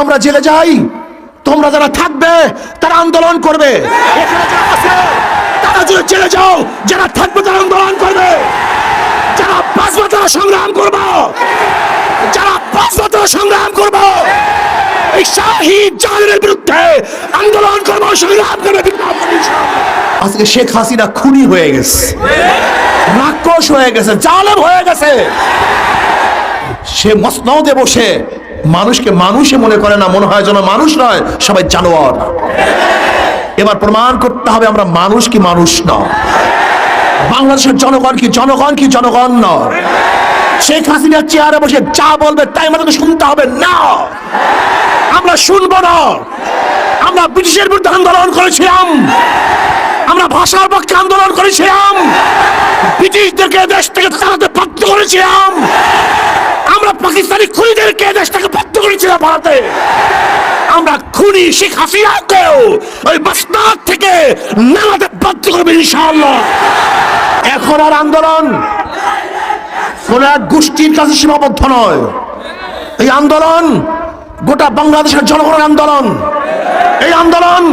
আমরা জেলে যাই। তোমরা যারা থাকবে, তারা আন্দোলন করবে। তারা যদি জেলে যাও, যারা থাকবে, তারা আন্দোলন করবে। যারা বাঁচবে তারা সংগ্রাম যারা বাঁচবে তারা সংগ্রাম এই শাহিদ জাহানের বিরুদ্ধে আন্দোলন করব, সংগ্রাম করবে। আজকে শেখ হাসিনা খুনি হয়ে গেছে। রাক্ষস হয়ে গেছে, জালেম হয়ে গেছে। সে মসনদে বসে মানুষকে মানুষে মনে করে না, মনে হয় যেন মানুষ নয়, সবাই জানোয়ার। এবার প্রমাণ করতে হবে আমরা মানুষ কি মানুষ নয় বাংলাদেশের জনগণ কি জনগণ কি জনগণ নয় শেখ হাসিনার চেয়ারে বসে যা বলবে তাই আমাদেরকে শুনতে হবে না। আমরা শুনব না। আমরা ব্রিটিশের বিরুদ্ধে আন্দোলন করেছিলাম। আমরা ভাষার পক্ষে আন্দোলন করেছিলাম। ব্রিটিশদেরকে দেশ থেকে তাড়াতে বাধ্য করেছিলাম। আমরা পাকিস্তানি খুনিদেরকে দেশ থেকে বাধ্য করেছিলাম ভারতে। আমরা খুনি শেখ হাসিনাকেও ওই বাসনাথ থেকে নামাতে বাধ্য করবে ইনশাআল্লাহ। এখন আর আন্দোলন কোন এক গোষ্ঠীর কাছে সীমাবদ্ধ নয়। এই আন্দোলন গোটা বাংলাদেশের জনগণের আন্দোলন। এই আন্দোলন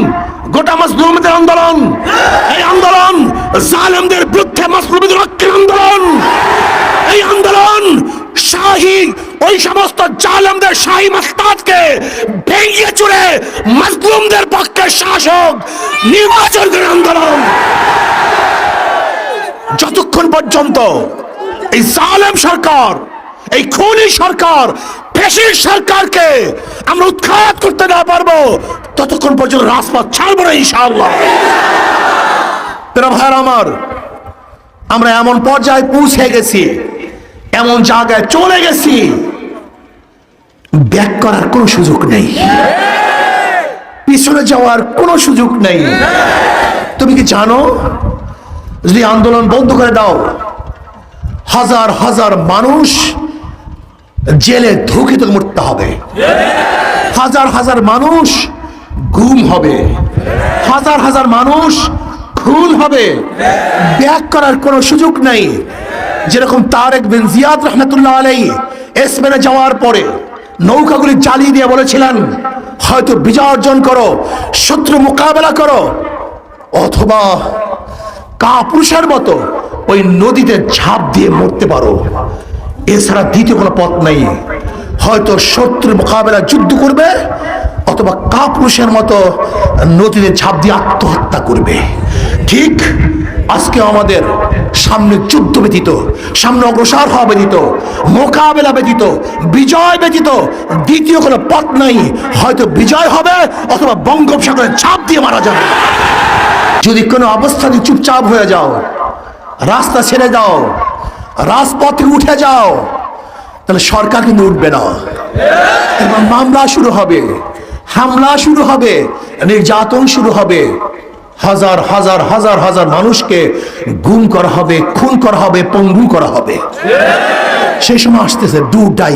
গোটা মাসলুমদের আন্দোলন। এই আন্দোলন জালেমদের বিরুদ্ধে মাসলুমদের রক্ষের আন্দোলন। এই আন্দোলন শাহী ওই সমস্ত জালেমদের, শাহী মাস্তাদকে ভেঙে চুরে মাসলুমদের পক্ষে শাসক নির্বাচন আন্দোলন। যতক্ষণ পর্যন্ত এই জালেম সরকার, এই খুনি সরকার পেশির সরকারকে আমরা উৎখাত করতে না পারব, ততক্ষণ পর্যন্ত রাজপথ ছাড়বো না ইনশাআল্লাহ। প্রিয় ভাইয়ের আমার, আমরা এমন পর্যায়ে পৌঁছে গেছি। এমন জায়গায় চলে গেছি। ব্যাক করার কোনো সুযোগ নেই। পিছনে যাওয়ার কোনো সুযোগ নেই। তুমি কি জানো? যদি আন্দোলন বন্ধ করে দাও, হাজার হাজার মানুষ জেলে ধুকিত মরতে হবে। হাজার হাজার মানুষ গুম হবে। হাজার হাজার মানুষ খুন হবে। ব্যাক করার কোনো সুযোগ নেই। যেরকম তারেক বিন জিয়াদ রহমতুল্লাহ আলাই স্পেনে যাওয়ার পরে নৌকাগুলি জ্বালিয়ে দিয়ে বলেছিলেন, হয়তো বিজয় অর্জন করো, শত্রু মোকাবেলা করো, অথবা কাপুরুষের মতো ওই নদীতে ঝাঁপ দিয়ে মরতে পারো। এছাড়া দ্বিতীয় কোনো পথ নেই। হয়তো শত্রুর মোকাবেলা যুদ্ধ করবে, অথবা কাপুরুষের মতো নদীতে ঝাঁপ দিয়ে আত্মহত্যা করবে। ঠিক আজকে আমাদের সামনে যুদ্ধ ব্যতীত, সামনে অগ্রসর হওয়া ব্যতীত, মোকাবেলা ব্যতীত, বিজয় ব্যতীত, দ্বিতীয় কোনো পথ নাই। হয়তো বিজয় হবে অথবা বঙ্গোপসাগরে ঝাঁপ দিয়ে মারা যাবে। যদি কোনো অবস্থাতে চুপচাপ হয়ে যাও, রাস্তা ছেড়ে দাও, রাজপথে উঠে যাও, তাহলে সরকার কিন্তু উঠবে না। এবং মামলা শুরু হবে, হামলা শুরু হবে, নির্যাতন শুরু হবে। হাজার হাজার হাজার হাজার মানুষকে গুম করা হবে, খুন করা হবে, পঙ্গু করা হবে। সেই সময় আসতেছে ডু ডাই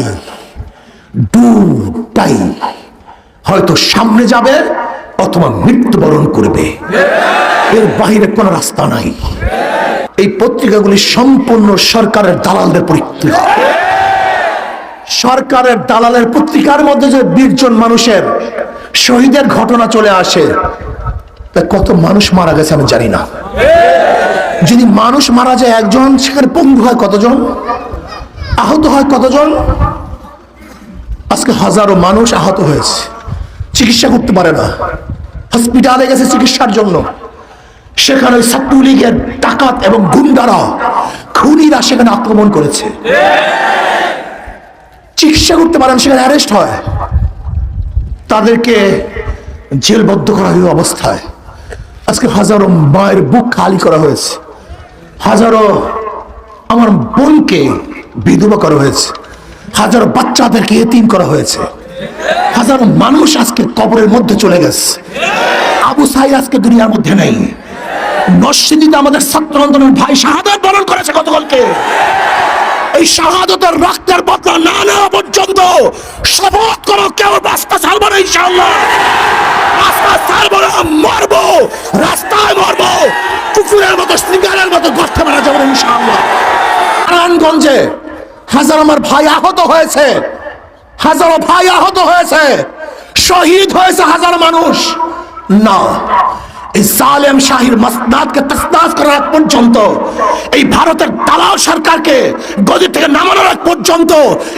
ডু ডাই হয়তো সামনে যাবে অথবা মৃত্যুবরণ করবে। এর বাহিরে কোনো রাস্তা নাই। এই পত্রিকাগুলি সম্পূর্ণ সরকারের দালালদের পত্রিকা সরকারের দালালের পত্রিকার মধ্যে যে বিশজন মানুষের শহীদের ঘটনা চলে আসে তা কত মানুষ মারা গেছে আমি জানি না। যদি মানুষ মারা যায় একজন, সেখানে পঙ্গু হয় কতজন? আহত হয় কতজন? আজকে হাজারো মানুষ আহত হয়েছে। চিকিৎসা করতে পারে না। হসপিটালে গেছে চিকিৎসার জন্য। সেখানে ওই ছাত্রলীগের ডাকাত এবং গুন্ডারা, খুনিরা সেখানে আক্রমণ করেছে। চিকিৎসা করতে পারেন, সেখানে অ্যারেস্ট হয়। তাদেরকে জেলবদ্ধ করা অবস্থায়। আজকে হাজারো মায়ের বুক খালি করা হয়েছে। হাজারো আমার বোনকে বিধবা করা হয়েছে। হাজারো বাচ্চাদেরকে এতিম করা হয়েছে। হাজারো মানুষ আজকে কবরের মধ্যে চলে গেছে। আবু সাই আজকে দুনিয়ার মধ্যে নেই। নরসিংদীতে আমাদের ছাত্র আন্দোলন ভাই শাহাদাত বরণ করেছে গতকালকে। এই শাহাদতের রক্তের বদলা না নেওয়া পর্যন্ত শপথ করো, কেউ রাস্তা ছাড়বো না, ইনশাআল্লাহ। রাস্তা ছাড়বো না, মরবো, রাস্তায় মরবো, কুকুরের মতো, সিঙ্গারের মতো গর্তে মারা যাব না, ইনশাআল্লাহ। নারায়ণগঞ্জে হাজার আমার ভাই আহত হয়েছে। হাজারো ভাই আহত হয়েছে। শহীদ হয়েছে হাজার মানুষ। না এই সালেম শাহির মাসনাদকে তসনাস করার আগ পর্যন্ত এই ভারতের দালাল সরকারকে গদি থেকে নামানোর আগ পর্যন্ত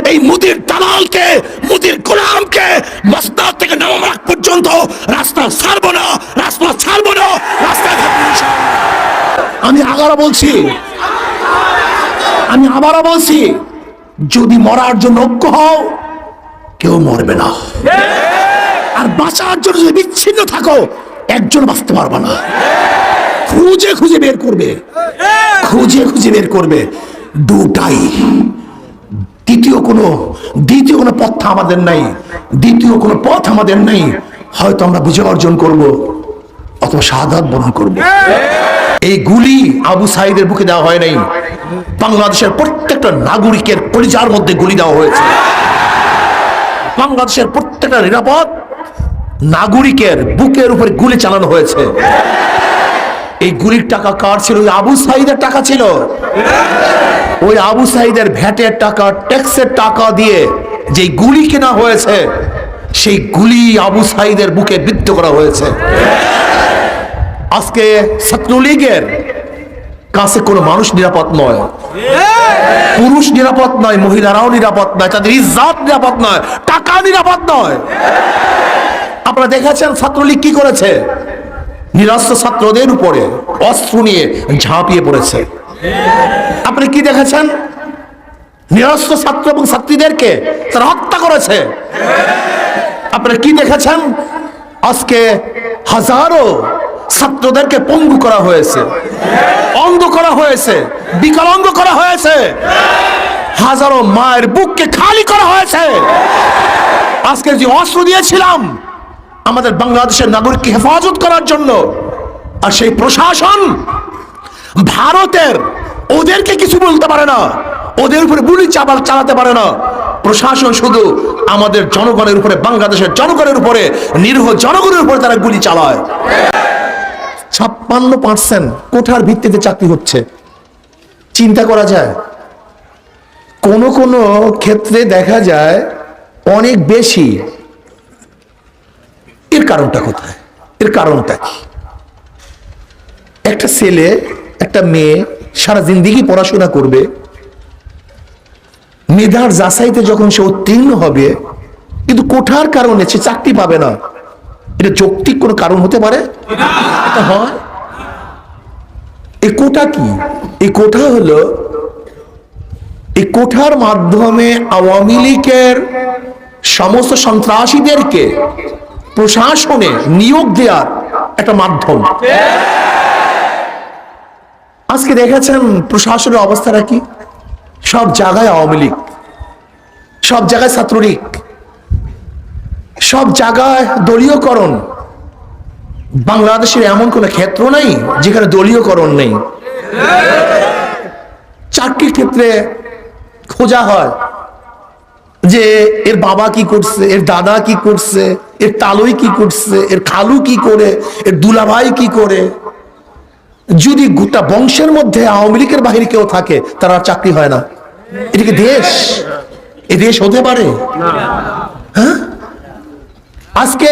এই মুদির দালালকে মুদির গোলামকে মাসনাদ থেকে নামানোর আগ পর্যন্ত রাস্তা ছাড়বো না রাস্তা ছাড়বো না রাস্তা। আমি আবারও বলছি আমি আবারও বলছি যদি মরার জন্য ঐক্য হও কেউ মরবে না আর বাঁচার জন্য যদি বিচ্ছিন্ন থাকো একজন বাঁচতে পারবে না। খুঁজে খুঁজে বের করবে। খুঁজে খুঁজে বের করবে। দুটাই দ্বিতীয় কোনো দ্বিতীয় কোনো পথ আমাদের নাই। দ্বিতীয় কোনো পথ আমাদের নেই। হয়তো আমরা বিজয় অর্জন করব অথবা শাহাদাত বরণ করব। এই গুলি আবু সাইদের বুকে দেওয়া হয় নাই। বাংলাদেশের প্রত্যেকটা নাগরিকের পরিচার মধ্যে গুলি দেওয়া হয়েছে। বাংলাদেশের প্রত্যেকটা নিরাপদ নাগরিকের বুকের উপরে গুলি চালানো হয়েছে। এই গুলির টাকা কার ছিল? ওই আবু সাইদের টাকা ছিল। ওই আবু সাইদের ভ্যাটের টাকা, ট্যাক্সের টাকা দিয়ে যে গুলি কেনা হয়েছে, সেই গুলি আবু সাইদের বুকে বিদ্ধ করা হয়েছে। আজকে ছাত্রলীগের কাছে কোনো মানুষ নিরাপদ নয়। পুরুষ নিরাপদ নয়, মহিলারাও নিরাপদ নয়, তাদের ইজ্জাত নিরাপদ নয়, টাকা নিরাপদ নয়। আপনারা দেখেছেন ছাত্রলীগ কি করেছে? নিরস্ত্র ছাত্রদের উপরে অস্ত্র নিয়ে ঝাঁপিয়ে পড়েছে। আপনি কি দেখেছেন? নিরস্ত্র ছাত্র এবং ছাত্রীদেরকে তারা হত্যা করেছে। আপনারা কি দেখেছেন? আজকে হাজারো ছাত্রদেরকে পঙ্গু করা হয়েছে। অন্ধ করা হয়েছে। বিকলাঙ্গ করা হয়েছে। হাজারো মায়ের বুককে খালি করা হয়েছে। আজকে যে অস্ত্র দিয়েছিলাম আমাদের বাংলাদেশের নাগরিককে হেফাজত করার জন্য আর সেই প্রশাসন ভারতের ওদেরকে কিছু বলতে পারে না, ওদের উপরে গুলি চাপাল চালাতে পারে না। প্রশাসন শুধু আমাদের জনগণের উপরে, বাংলাদেশের জনগণের উপরে, নিরীহ জনগণের উপরে তারা গুলি চালায়। ছাপ্পান্ন পার্সেন্ট কোঠার ভিত্তিতে চাকরি হচ্ছে। চিন্তা করা যায়, কোন কোন ক্ষেত্রে দেখা যায় অনেক বেশি এর কারণটা কোথায়? এর কারণটা কি? একটা ছেলে, একটা মেয়ে সারা জিন্দিগি পড়াশোনা করবে, মেধার যাচাইতে যখন সে উত্তীর্ণ হবে, কিন্তু কোঠার কারণে সে চাকরি পাবে না। এটা যৌক্তিক কোনো কারণ হতে পারে? এটা হয়। এই কোটা কি? এই কোঠা হলো এই কোঠার মাধ্যমে আওয়ামী লীগের সমস্ত সন্ত্রাসীদেরকে প্রশাসনে নিয়োগ দেওয়ার একটা মাধ্যম। আজকে দেখেছেন প্রশাসনের অবস্থাটা কি? সব জায়গায় আওয়ামী লীগ, সব জায়গায় ছাত্রলীগ, সব জায়গায় দলীয়করণ। বাংলাদেশের এমন কোন ক্ষেত্র নাই যেখানে দলীয়করণ নেই। চাকরির ক্ষেত্রে খোঁজা হয়। যে এর বাবা কি করছে, এর দাদা কি করছে, এর তালুই কি করছে, এর খালু কি করে, এর দুলাভাই কি করে? যদি গোটা বংশের মধ্যে আওয়ামী লীগের বাহিরে কেউ থাকে, তার চাকরি হয় না। এটা কি দেশ? এ দেশ হতে পারে? হ্যাঁ? আজকে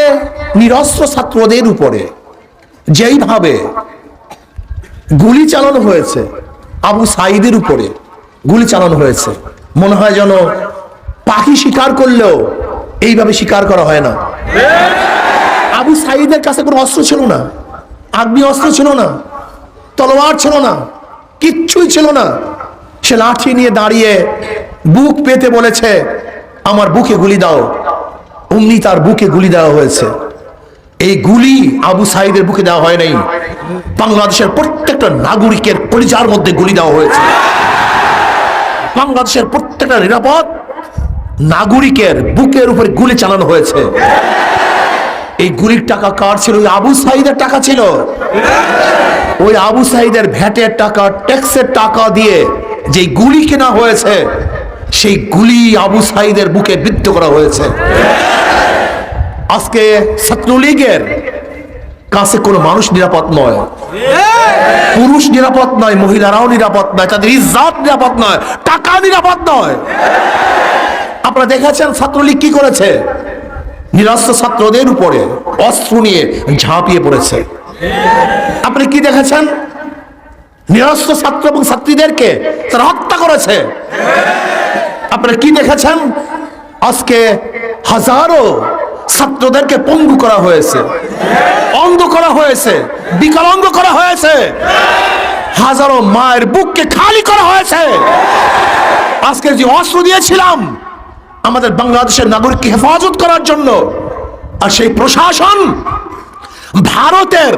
নিরস্ত্র ছাত্রদের উপরে যেইভাবে গুলি চালানো হয়েছে, আবু সাইদের উপরে গুলি চালানো হয়েছে, মনে হয় যেন পাখি শিকার করলেও এইভাবে শিকার করা হয় না। আবু সাইদের কাছে কোনো অস্ত্র ছিল না। আগ্নি অস্ত্র ছিল না। তলোয়ার ছিল না। কিচ্ছুই ছিল না। সে লাঠি নিয়ে দাঁড়িয়ে বুক পেতে বলেছে, আমার বুকে গুলি দাও। অমনি তার বুকে গুলি দেওয়া হয়েছে। এই গুলি আবু সাইদের বুকে দেওয়া হয় নাই। বাংলাদেশের প্রত্যেকটা নাগরিকের পরিচার মধ্যে গুলি দেওয়া হয়েছে। বাংলাদেশের প্রত্যেকটা নিরাপদ নাগরিকের বুকের উপরে গুলি চালানো হয়েছে। এই গুলির টাকা কার ছিল? ওই আবু সাইদের টাকা ছিল। ওই আবু সাইদের ভ্যাটের টাকা, ট্যাক্সের টাকা দিয়ে যে গুলি কেনা হয়েছে, সেই গুলি আবু সাইদের বুকে বিদ্ধ করা হয়েছে। আজকে ছাত্রলীগের কাছে কোনো মানুষ নিরাপদ নয়। পুরুষ নিরাপদ নয়, মহিলারাও নিরাপদ নয়, তাদের ইজ্জাত নিরাপদ নয়, টাকা নিরাপদ নয়। আপনারা দেখেছেন ছাত্রলীগ কি করেছে? নিরস্ত্র ছাত্রদের উপরে অস্ত্র নিয়ে ঝাঁপিয়ে পড়েছে। আপনি কি দেখেছেন? নিরস্ত্র ছাত্র এবং ছাত্রীদেরকে তারা হত্যা করেছে। আপনারা কি দেখেছেন? আজকে হাজারো ছাত্রদেরকে পঙ্গু করা হয়েছে। অন্ধ করা হয়েছে। বিকলাঙ্গ করা হয়েছে। হাজারো মায়ের বুককে খালি করা হয়েছে। আজকে যে অস্ত্র দিয়েছিলাম আমাদের বাংলাদেশের নাগরিককে হেফাজত করার জন্য আর সেই প্রশাসন ভারতের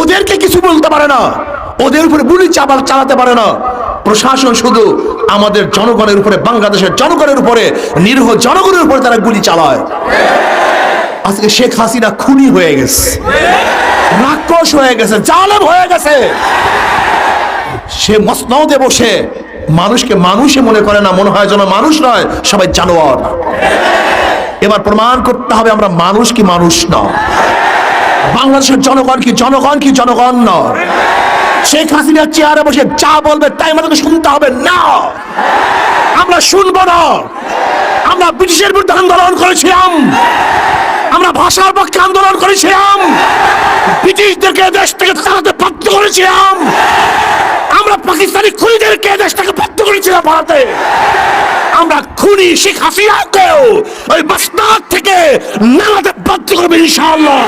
ওদেরকে কিছু বলতে পারে না। ওদের উপরে গুলি চাপাল চালাতে পারে না। প্রশাসন শুধু আমাদের জনগণের উপরে, বাংলাদেশের জনগণের উপরে, নিরীহ জনগণের উপরে তারা গুলি চালায়। আজকে শেখ হাসিনা খুনি হয়ে গেছে। রাক্ষস হয়ে গেছে, জালেম হয়ে গেছে। সে মসনদে বসে মানুষকে মানুষে মনে করে না, মনে হয় যেন মানুষ নয়, সবাই জানোয়ার। এবার প্রমাণ করতে হবে আমরা মানুষ কি মানুষ না। বাংলাদেশের জনগণ কি জনগণ কি জনগণ নয় শেখ হাসিনার চেয়ারে বসে যা বলবে তাই আমাদেরকে শুনতে হবে না। আমরা শুনব না। আমরা ব্রিটিশের বিরুদ্ধে আন্দোলন করেছিলাম। আমরা ভাষার পক্ষে আন্দোলন করেছিলাম। ব্রিটিশদেরকে দেশ থেকে তাড়াতে বাধ্য করেছিলাম। আমরা পাকিস্তানি খুনিদেরকে দেশ থেকে বাধ্য করেছিলাম ভারতে। আমরা খুনি শেখ হাসিনাকেও ওই বাসনাথ থেকে নামাতে বাধ্য করবে ইনশাআল্লাহ।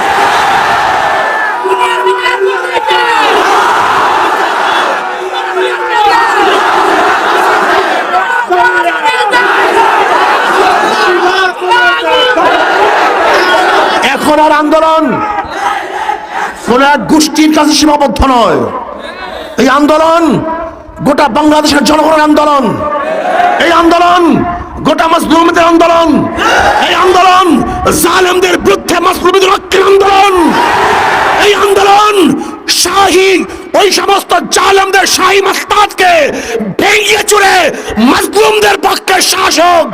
আর আন্দোলন। কোন এক গোষ্ঠীর কাছে সীমাবদ্ধ নয়। এই আন্দোলন গোটা বাংলাদেশের জনগণের আন্দোলন। এই আন্দোলন গোটা মাসলুমদের আন্দোলন। এই আন্দোলন জালেমদের বিরুদ্ধে মাসলুমদের রক্ষের আন্দোলন। এই আন্দোলন শাহী ওই সমস্ত জালেমদের শাহী মাস্তাদকে ভেঙে চুরে মাসলুমদের পক্ষে শাসক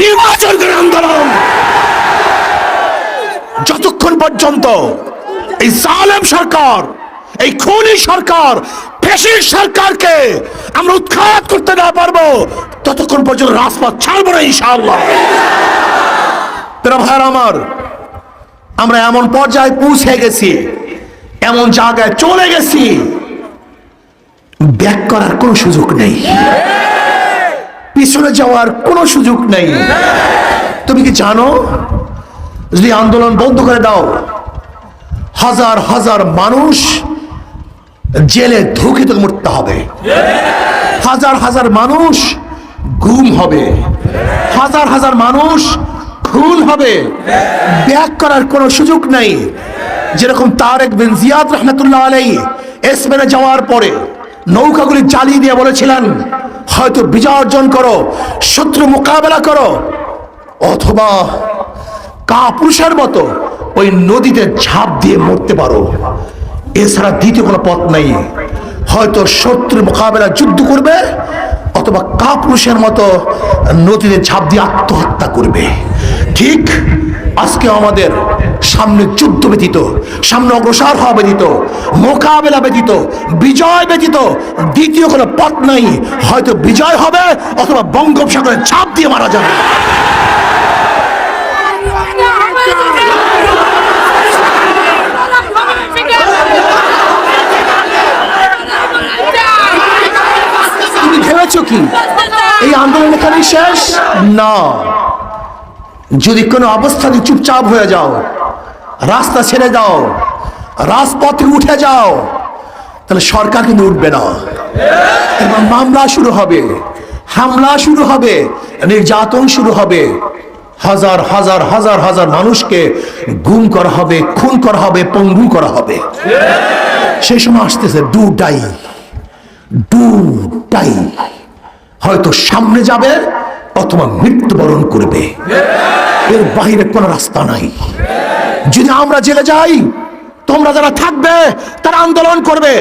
নির্বাচন করে আন্দোলন। যতক্ষণ পর্যন্ত এই জালেম সরকার, এই খুনি সরকার ফেসির সরকারকে আমরা উৎখাত করতে না পারব, ততক্ষণ পর্যন্ত রাজপথ ছাড়বো না ইনশাআল্লাহ। ভাইয়ের আমার, আমরা এমন পর্যায়ে পৌঁছে গেছি, এমন জায়গায় চলে গেছি, ব্যাক করার কোনো সুযোগ নেই। পিছনে যাওয়ার কোনো সুযোগ নেই। তুমি কি জানো যদি আন্দোলন বন্ধ করে দাও, হাজার হাজার মানুষ জেলে ধুকে তো মরতে হবে। হাজার হাজার মানুষ গুম হবে। হাজার হাজার মানুষ খুন হবে। ব্যাক করার কোনো সুযোগ নেই। যেরকম তারেক বিন জিয়াদ রহমতুল্লাহ আলাই এসমেনে যাওয়ার পরে নৌকাগুলি জ্বালিয়ে দিয়ে বলেছিলেন, হয়তো বিজয় অর্জন করো, শত্রু মোকাবেলা করো, অথবা কাপুরুষের মতো ওই নদীতে ঝাঁপ দিয়ে মরতে পারো। এছাড়া দ্বিতীয় কোনো পথ নেই। হয়তো শত্রুর মোকাবেলা যুদ্ধ করবে, অথবা কাপুরুষের মতো নদীতে ঝাঁপ দিয়ে আত্মহত্যা করবে। ঠিক আজকে আমাদের সামনে যুদ্ধ ব্যতীত, সামনে অগ্রসর হওয়া ব্যতীত, মোকাবেলা ব্যতীত, বিজয় ব্যতীত দ্বিতীয় কোনো পথ নাই। হয়তো বিজয় হবে, অথবা বঙ্গোপসাগরে ঝাঁপ দিয়ে মারা যাবে। ভেবেছো কি? এই আন্দোলন এখানেই শেষ? না। যদি কোনো অবস্থানে চুপচাপ হয়ে যাও, রাস্তা ছেড়ে দাও, রাজপথে উঠে যাও, তাহলে সরকার কিন্তু উঠবে না। এবং মামলা শুরু হবে, হামলা শুরু হবে, নির্যাতন শুরু হবে। হাজার হাজার হাজার হাজার মানুষকে গুম করা হবে, খুন করা হবে, পঙ্গু করা হবে। সেই সময় আসতেছে দুটাই দুটাই হয়তো সামনে যাবে অথবা মৃত্যুবরণ করবে। এর বাইরে কোনো রাস্তা নাই। যদি আমরা জেলে যাই, তোমরা যারা থাকবে, তারা আন্দোলন করবে।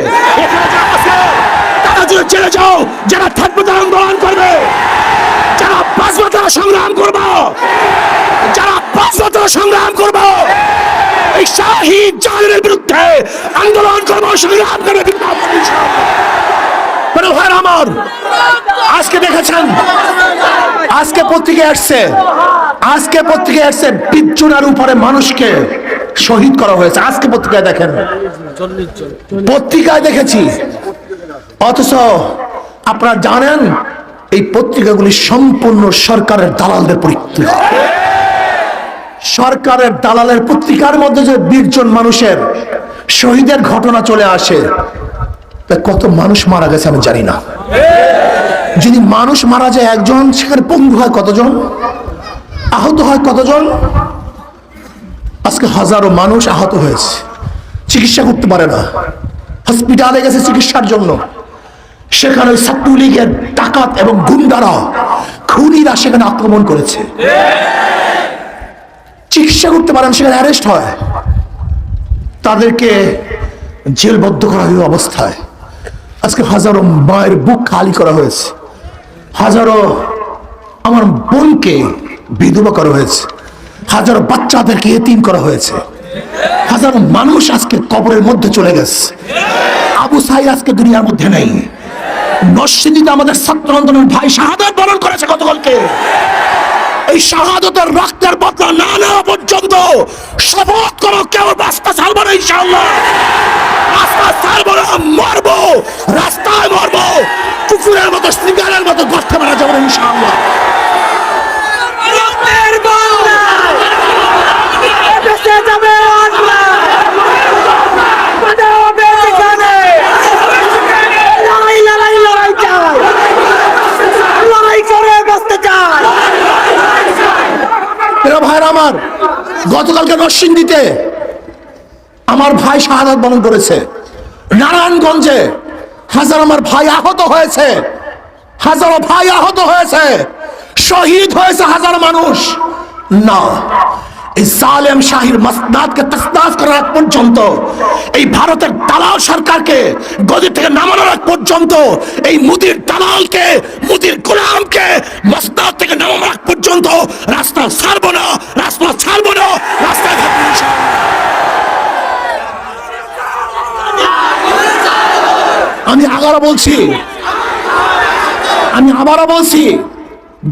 তারা যদি জেলে যাও, যারা থাকবে, তারা আন্দোলন করবে। যারা বাঁচবে তারা সংগ্রাম করব, যারা বাঁচবে তারা সংগ্রাম করব, এই শাহী জালের বিরুদ্ধে আন্দোলন করব, সংগ্রাম করবে আমার। আজকে দেখেছেন, আজকে আসছে আজকে আসছে বিচ্ছুনার উপরে মানুষকে শহীদ করা হয়েছে। আজকে পত্রিকায় দেখেন, পত্রিকায় দেখেছি। অথচ আপনারা জানেন, এই পত্রিকাগুলি সম্পূর্ণ সরকারের দালালদের পত্রিকা সরকারের দালালের পত্রিকার মধ্যে যে বীরজন মানুষের শহীদের ঘটনা চলে আসে তা কত মানুষ মারা গেছে আমি জানি না। যদি মানুষ মারা যায় একজন, সেখানে পঙ্গু হয় কতজন? আহত হয় কতজন? আজকে হাজারো মানুষ আহত হয়েছে। চিকিৎসা করতে পারে না। হসপিটালে গেছে চিকিৎসার জন্য। সেখানে ওই ছাত্রলীগের ডাকাত এবং গুন্ডারা, খুনিরা সেখানে আক্রমণ করেছে। চিকিৎসা করতে পারেন সেখানে অ্যারেস্ট হয়। তাদেরকে জেলবদ্ধ করা অবস্থায়। আজকে হাজারো মায়ের বুক খালি করা হয়েছে। হাজারো আমার বোনকে বিধবা করা হয়েছে। হাজারো বাচ্চাদেরকে এতিম করা হয়েছে। হাজারো মানুষ আজকে কবরের মধ্যে চলে গেছে। আবু সাই আজকে দুনিয়ার মধ্যে নেই। নরসিংদীতে আমাদের ছাত্র ভাই শাহাদাত বরণ করেছে গতকালকে। এই শাহাদতের রক্তের বদলা না নেওয়া পর্যন্ত শপথ করো, কেউ রাস্তা ছাড়বো না ইনশাআল্লাহ। রাস্তা ছাড়বো না, মরবো, রাস্তায় মরবো। কুকুরের মতো সিঙ্গারের মতো গর্তে মারা যাব না ইনশাআল্লাহ রক্তের বন্যা ভেসে যাবে আল্লাহ বাধা হবে সেখানে লড়াই লড়াই লড়াই চাই লড়াই করে বাঁচতে চাই প্রিয় ভাইরা আমার গতকালকে নরসিংদীতে আমার ভাই শাহাদ বরণ করেছে। নারায়ণগঞ্জে হাজার আমার ভাই আহত হয়েছে। হাজারো ভাই আহত হয়েছে। শহীদ হয়েছে হাজার মানুষ। না। এই সালেম শাহির মাসনাদকে তসনাস করার আগ পর্যন্ত, এই ভারতের দালাল সরকারকে গদি থেকে নামানোর আগ পর্যন্ত, এই মুদির দালালকে, মুদির গোলামকে মাসনাদ থেকে নামানোর আগ পর্যন্ত রাস্তা ছাড়বো না, রাস্তা ছাড়বো না ইনশাআল্লাহ। আমি আবারও বলছি, আমি আবারও বলছি,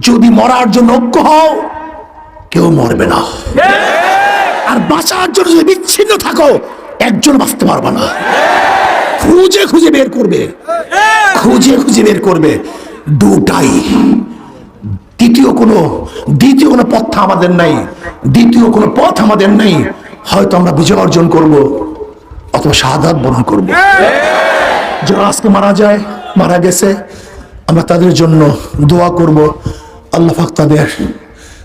যদি মরার জন্য ঐক্য হও কেউ মরবে না। আর বাঁচার জন্য যদি বিচ্ছিন্ন থাকো, একজন বাঁচতে পারবে না। খুঁজে খুঁজে বের করবে। খুঁজে খুঁজে বের করবে। দুটাই। দ্বিতীয় কোনো দ্বিতীয় কোনো পথ আমাদের নাই। দ্বিতীয় কোনো পথ আমাদের নেই। হয়তো আমরা বিজয় অর্জন করব, অথবা শাহাদাত বরণ করব। যারা আজকে মারা যায়, মারা গেছে, আমরা তাদের জন্য দোয়া করব। আল্লাহ তাদের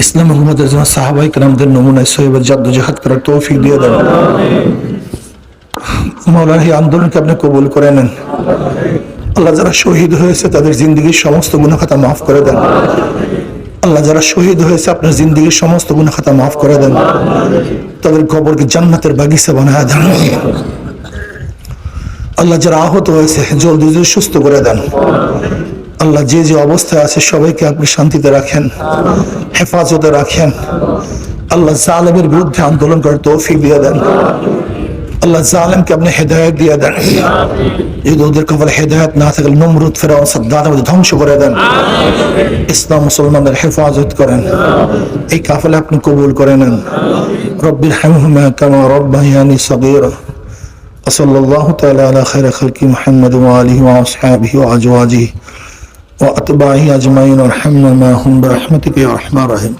ইসলাম হুকুমতের জন্য সাহাবাই কালামদের নমুনায় সহিব জাদ্দ জাহাদ করার তৌফিক দিয়ে দেন। মৌলানা এই আন্দোলনকে আপনি কবুল করে নেন। আল্লাহ যারা শহীদ হয়েছে, তাদের জিন্দগির সমস্ত গুণাখাতা মাফ করে দেন। আল্লাহ যারা শহীদ হয়েছে, আপনার জিন্দগির সমস্ত গুণাখাতা মাফ করে দেন। তাদের কবরকে জান্নাতের বাগিচা বানায় দেন। আল্লাহ যারা আহত হয়েছে, জলদি জলদি সুস্থ করে দেন। আল্লাহ যে যে অবস্থায় আছে সবাইকে আপনি শান্তিতে রাখেন হেফাজতে রাখেন আল্লাহ জালেমের বিরুদ্ধে আন্দোলন করার তৌফিক দিয়ে দেন আল্লাহ জালেমকে আপনি হেদায়ত দিয়ে দেন যদি ওদের কপালে হেদায়ত না থাকলে নমরুদ ফেরাও সাদ্দাদ আমাদের ধ্বংস করে দেন ইসলাম মুসলমানদের হেফাজত করেন এই কাফেলা আপনি কবুল করে নেন রব্বির হামহুমা কামা রব্বায়ানি সগীরা وصلى الله تعالى على خير خلق محمد وآله وأصحابه وأزواجه وأتباعه أجمعين وارحمنا معهم برحمتك يا أرحم الراحمين.